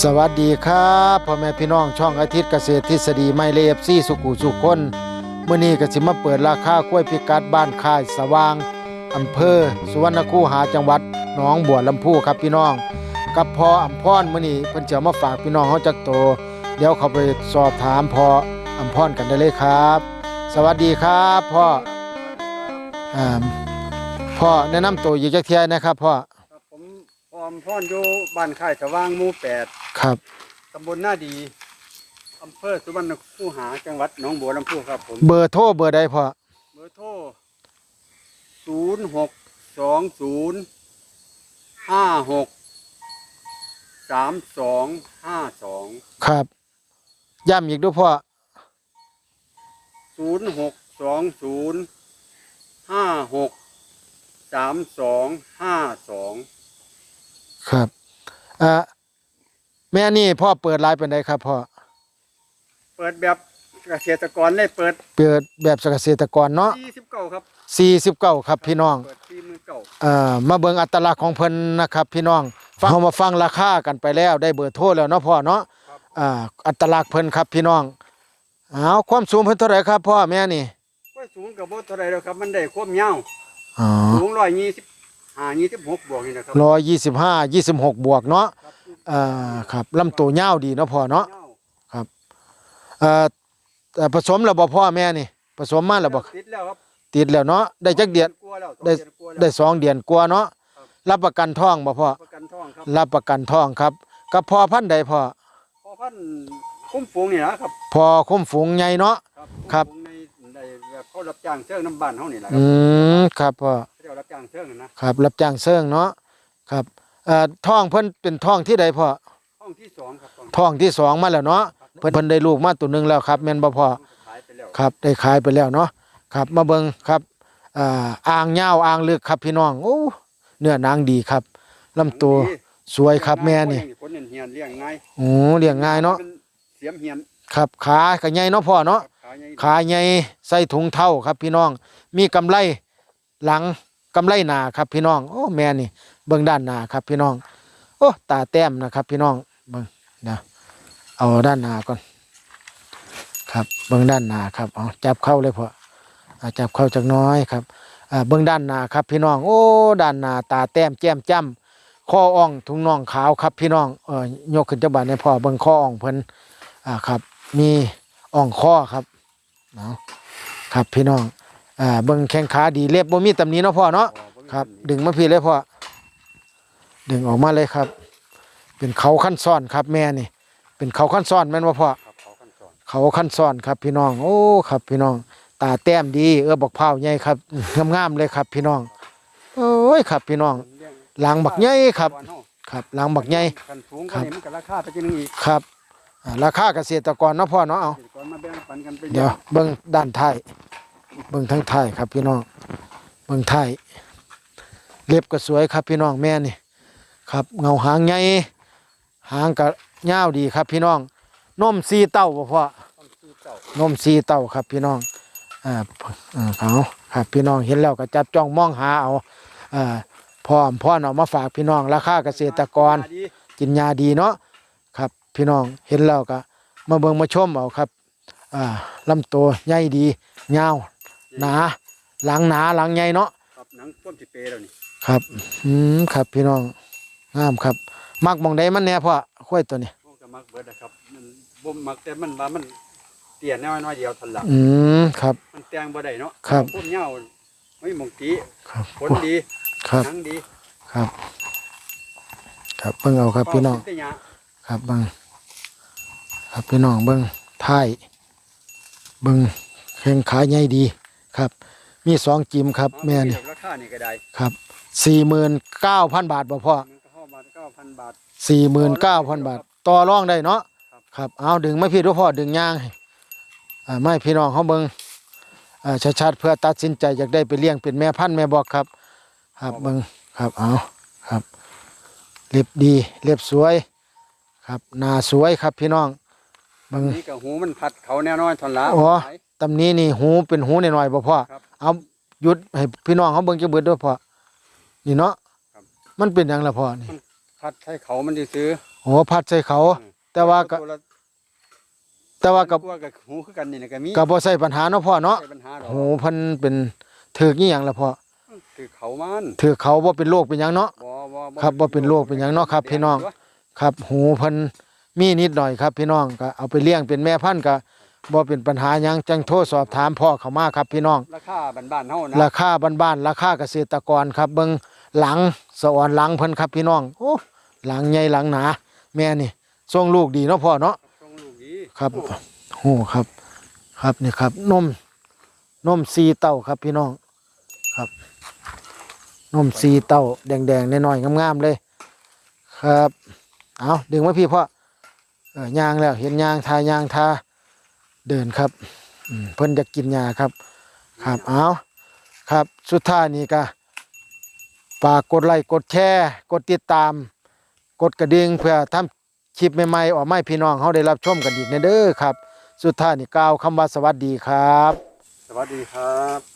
สวัสดีครับพ่อแม่พี่น้องช่องอาทิตย์เกษตรทฤษฎีไม่เลฟซี่สุขุสุขคนมื้อนี้ก็สิมาเปิดราคากล้วยพิกัดบ้านค่ายสว่างอำเภอ สุวรรณคูหาจังหวัดหนองบัวลำพูครับพี่น้อง กับพ่ออำพรมื้อนี้เพิ่นจะเอามาฝากพี่น้องเฮาจักโต เดี๋ยวเขาไปสอบถามพ่ออำพรกันได้เลยครับ สวัสดีครับพ่ออ่าพ่อแนะนำตัวอีกจักเที่ยนะครับพ่อ ครับผมพร้อมพ่อนอยู่บ้านค่ายสว่างหมู่แปดครับตำบลหน้าดีอำเภอสุวรรณคูหาจังหวัดหนองบัวลำพูครับผมเบอร์โทรเบอร์ใดพ่อเบอร์โทรศูนย์หกสองศูนย์ห้าหกสามสองห้าสองครับย้ำอีกด้วยพ่อศูนย์หกสองศูนย์ห้าหกสามสองห้าสอง ครับอ่าแม่นี่พ่อเปิดไลน์เป็นไดครับพ่อเปิดแบบเกษตรกรเลยเปิดเปิดแบบเกษตรกรเนาะยี่สิบเก้าครับ49ครับพี่น้องเปิดที่มือเก่าเอ่อมาเบิ่งอัตลักษณ์ของเพิ่นนะครับพี่น้องฟังเฮามาฟังราคากันไปแล้วได้เบอร์โทรแล้วเนาะพ่อเนาะครับอ่าอัตลักษณ์เพิ่นครับพี่น้องเอาความสูงเพิ่นเท่าไหร่ครับพ่อแม่นี่ว่าสูงกับบ่เท่าไรแล้วครับมันได้ความยาวอ๋อสูงร้อยยี่สิบ ห้ายี่สิบหกบวกนี่นะครับ125 26บวกเนาะครับอ่าครับลำตัวยาวดีเนาะพ่อเนาะยวเอ่อเอ่อผสมแล้วบ่พ่อแม่นี่ ผสมมาแล้วบ่ติดแล้วครับติดแล้วเนาะได้จักเดือนกลัวแล้วได้สองเอนกลัวแล้วได้สองเดือนกว่าเนาะครับรับประกันท้องบ่พ่อประกันท้องครับรับประกันท้องครับกับพ่อพันธุ์ใดพ่อพอพันคุ้มฟูงนี่นะครับพ่อคุ้มฝูงใหญ่เนาะครับครับคุ้มฟูงในในแบบเขารับจ้างเชิงน้ำบ้านเขานี่แหละคอืรับมครับพ่อ เขาเรียกว่ารับจ้างเชิงนะครับ รับจ้างเซิงเนาะครับเอ่อท้องเพิ่นเป็นท้องที่ใดพ่อห้องที่สองครับห้องท้องที่สองมาแล้วเนาะเพิ่นเพิ่นได้ลูกมาตัวหนึงแล้วครับแม่นบ่พ่อ ขายไปแล้วครับได้ขายไปแล้วเนาะครับมาเบิ่งครับอ่าอ่างยาวอ่างลึกครับพี่น้องโอ้เนื้อนางดีครับลำตัวสวยครับแม่นี่คนเหียนเลี้ยงง่ายโอ้เลี้ยงง่ายเนาะป็เสียมเหียนครับขาก็ใหญ่เนาะพ่อเนาะครับขาใหญ่ขาใหญ่ใส่ถุงเท่าครับพี่น้อง มีกำไรหลัง กำไรหนาครับพี่น้อง โอ้แม่นี่เบิ่งด้านหนาครับพี่น้อง โอ้ตาแต้มนะครับพี่น้องเบิ่งนะเอาด้านหนาก่อน ครับเบิ่งด้านหนาครับเอาจับเข้าเลยพอจับเข้าจักน้อยครับเบิ่งด้านหนาครับพี่น้อง โอ้ด้านหนาตาแต้มแจ่มจ้ำข้ออ่องถุงน่องขาวครับพี่น้องเออยกขึ้นจักบาทในพ่อเบิ่งข้ออ่องเพิ่นอ่าครับ มีอ่องข้อครับเนาะครับพี่น้อง อ่าเบิ่งแข้งขาดีเล็บบ่มีตำหนิเนาะพ่อเนาะอ๋อบ่มีครับ ดึงมาพี่เลยพ่อดึงออกมาเลยครับ เป็นเขาขั้นซ้อนครับแม่นี่ เป็นเขาขั้นซ้อนแม่นว่าพ่อครับเขาขั้นตอนเขาขั้นซ้อนครับพี่น้อง โอ้ครับ พี่น้อง ตาแต้มดีเออบอกเผาวใหญ่ครับงามๆเลยครับ พี่น้องโอ้ยครับ พี่น้องเลี้ยงหลังบักใหญ่ครับก่อนเฮาครับหลังบักใหญ่กันสูงครักับนนี้มันก็ราคาไปจังนึงอีกครับอ่าราคาเกษตรกรเนาะพ่อเนาะเอาเกษตรกรมาแบ่งปันกันไปเดี๋ยวเบิ่งด้านท้าย เบิ่งทั้งท้ายครับพี่น้องเบิ่งท้ายเล็บก็สวยครับพี่น้องแม่นี่ครับเงาหางใหญ่หางก็ยาวดีครับพี่น้องนมสีเต้าบ่พ่อนมสีเต้าครับพี่น้องอ่าอ่าเขาครับพี่น้องเห็นแล้วก็จับจ้องมองหาเอาอ่าพร้อมพ่อเอามาฝากพี่น้องราคาเกษตรกรกินยาดีเนาะครับพี่น้องเห็นแล้วก็มาเบิ่งมาชมเอาครับอ่าลำตัวใหญ่ดียาว หนาหลังหนาหลังใหญ่เนาะครับหนังต้มสิเปแล้วนี่ครับอืมครับพี่น้องงามครับ มักหมองใดมันแน่พ่อข้อยตัวนี้โอ้ก็มักเบิดนะครับมันบ่มักแต่มันว่ามันเตี้ยน้อยน้อยเดียวทันหลังอืมครับ มันแต่งบ่ได้เนาะครับพุ่มเหย้าไม่มองตีครับผลดีครับ หนังดีครับ ครับเบิ่งเอาครับพี่น้องเป้าสิแต่หยาครับเบิ่งครับพี่น้องเบิ่งท้ายเบิ่งแข้งขาใหญ่ดี ครับ มีสองจิมครับ แม่นี่ราคานี่ก็ได้ครับสี่หมื่นเก้าพันบาทบ่พ่อมันก็เข้ามา9,000บาท สี่หมื่นเก้าพันบาท ต่อรองได้เนาะครับครับเอาดึงไม่พี่ทุกพ่อดึงยางให้อ่าไม่พี่น้องเขาเบิ่งอ่าชัดๆเพื่อตัดสินใจอยากได้ไปเลี้ยงเป็นแม่พันธุ์แม่บอกครับ ครับเบิ่งครับเอาครับเล็บดีเล็บสวยครับหน้าสวยครับพี่น้องเบิ่งนี่ก็หูมันพัดเขาแน่นอนทนละอ๋อ ตำนี้นี่หูเป็นหูหน่อยๆบ่พ่อครับเอาหยุดให้พี่น้องเขาเบิ่งจะเบิดด้วยพ่อนี่เนาะครับมันเป็นหยังล่ะพ่อนี่พัดให้เขามันสิซื้อโโอ้พัดใส่เขา แต่ว่าก็ตัวละแต่ว่ากับกลัวกับหูคือกันนี่นะก็มีก็บ่ใส่ปัญหาเนาะพ่อเนาะใช่ปัญหาดอกโหเพิ่นเป็นถือกอีหยังล่ะพ่อคือเขามันถือกเขาบ่เป็นโรคเป็นหยังเนาะบ่บ่ครับบ่เป็นโรคเป็นหยังเนาะครับ พี่น้อง ครับ หูเพิ่นมีนิดหน่อยครับ พี่น้องก็เอาไปเลี้ยงเป็นแม่พันธุ์ก็ บ่เป็นปัญหาหยังจังโทรสอบถามพ่อเขามาครับพี่น้อง ราคาบ้านๆเฮานะราคาบ้านๆราคาเกษตรกรครับเบิ่งหลังสะอ่อนหลังเพิ่นครับพี่น้องโอ้หลังใหญ่หลังหนา แม่นี่ทรงลูกดีเนาะพ่อเนาะส่งลูกดีครับโอ้ครับ ครับนี่ครับนมนมสีเต้าครับพี่น้องครับนมสีเต้าแดงๆน้อยๆงามๆเลย ครับเอาดึงมาพี่พ่อเออย่างแล้วเห็นยางทายางทา เดินครับอืมเพิ่นจะกินยาครับ ครับเอาครับ สุดท้ายนี้ก็ฝากกดไลค์กดแชร์ กดติดตาม กดกระดิ่งเพื่อทำคลิปใหม่ๆออกมาให้พี่น้องเขาได้รับชมกันอีกเด้อครับ สุดท้ายนี่กล่าวคำว่าสวัสดีครับ สวัสดีครับ